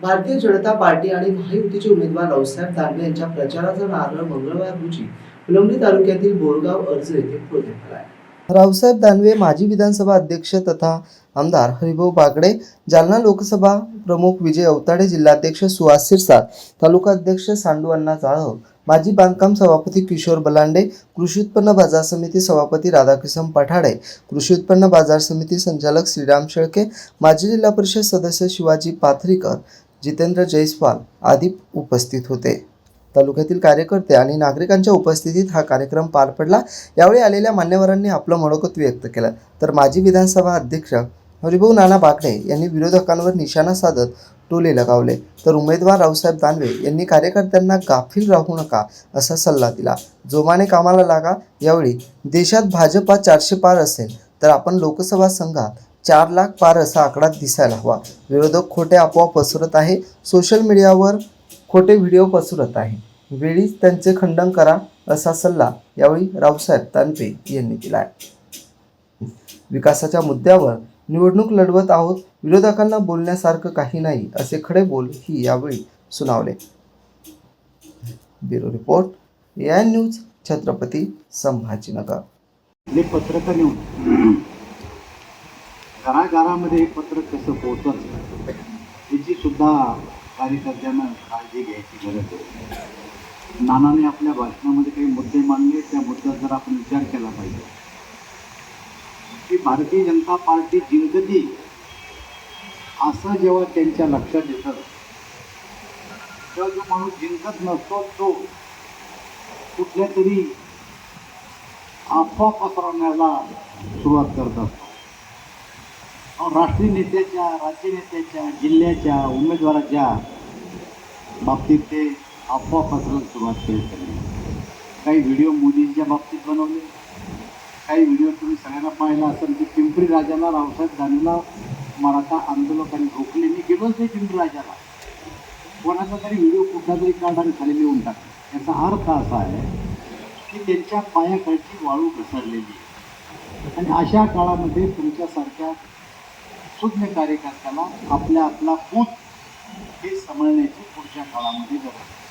Bharatiya Janata party आणि महायुतीचे उमेदवार रावसाहेब दानवे यांच्या प्रचाराचा नारळ मंगळवार रोजी फुलंब्री तालुक्यातील बोरगाव अर्ज येथे फोडण्यात आला रावसाहेब दानवे माजी विधानसभा अध्यक्ष तथा आमदार हरिभाऊ बागडे जालना लोकसभा प्रमुख विजय अवताडे जिल्हाध्यक्ष सुहास सिरसाट तालुका अध्यक्ष सांडू अण्णा जाधव माजी बांधकाम सभापती किशोर बलांडे कृषी उत्पन्न बाजार समिती सभापती राधाकिशन पठाडे कृषी उत्पन्न बाजार समिती संचालक श्रीराम शेळके माजी जिल्हा परिषद सदस्य शिवाजी पाथरीकर जितेंद्र जयस्वाल आदी उपस्थित होते. तालुक्यातील कार्यकर्ते आणि नागरिकांच्या उपस्थितीत हा कार्यक्रम पार पडला. यावेळी आलेल्या मान्यवरांनी आपलं मनोगत व्यक्त केलं. तर माजी विधानसभा अध्यक्ष हरिभाऊ नाना बागडे यांनी विरोधकांवर निशाणा साधत टोले लगावले. तर उमेदवार रावसाहेब दानवे यांनी कार्यकर्त्यांना गाफील राहू नका असा सल्ला दिला. जोमाने कामाला लागा. यावेळी देशात भाजपा चारशे पार असेल तर आपण लोकसभा संघात चार लाख पार असा आकडा दिसायला हवा. विरोधक खोटे आपोआप पसरत आहे. सोशल मीडियावर खोटे व्हिडिओ पसरत आहे. वेळीच त्यांचे खंडन करा असा सल्ला यावेळी रावसाहेब तानपे यांनी दिला आहे विकासाच्या मुद्द्यावर निवडणूक लढवत आहोत. विरोधकांना बोलण्यासारखं काही नाही असे खडे बोल ही यावेळी सुनावले. Bureau report A I news Chhatrapati Sambhajinagar. हे पत्रक घराघरामध्ये हे पत्र कसं पोहोचत याची सुद्धा कार्यकर्त्यांना काळजी घ्यायची गरज आहे. नानाने आपल्या भाषणामध्ये काही मुद्दे मांडले त्या मुद्द्यात जर आपण विचार केला पाहिजे. की भारतीय जनता पार्टी जिंकती असं जेव्हा त्यांच्या लक्षात येतं तेव्हा जो माणूस जिंकत नसतो तो कुठल्या तरी अफवा पसरवण्याला सुरुवात करत असतो. राष्ट्रीय नेत्याच्या राज्य नेत्याच्या जिल्ह्याच्या उमेदवाराच्या बाबतीत ते अफवा पसरवायला सुरुवात केली. त्यांनी काही व्हिडिओ मोदींच्या बाबतीत बनवले. काही व्हिडिओ तुम्ही सगळ्यांना पाहिला असेल की पिंपरी राजाला रावसाहेब दानवेला मराठा आंदोलकांनी रोखले. मी गेलोच नाही पिंपरी राजाला. कोणाचा तरी व्हिडिओ कुठला तरी काढ आणि खाली लिहून टाक. याचा अर्थ असा आहे की त्यांच्या पायाखालची वाळू घसरलेली आहे. आणि अशा काळामध्ये तुमच्यासारख्या सुज्ञ कार्यकर्त्याला आपल्या आपला भूत हे समजण्याची पुढच्या काळामध्ये गरज आहे.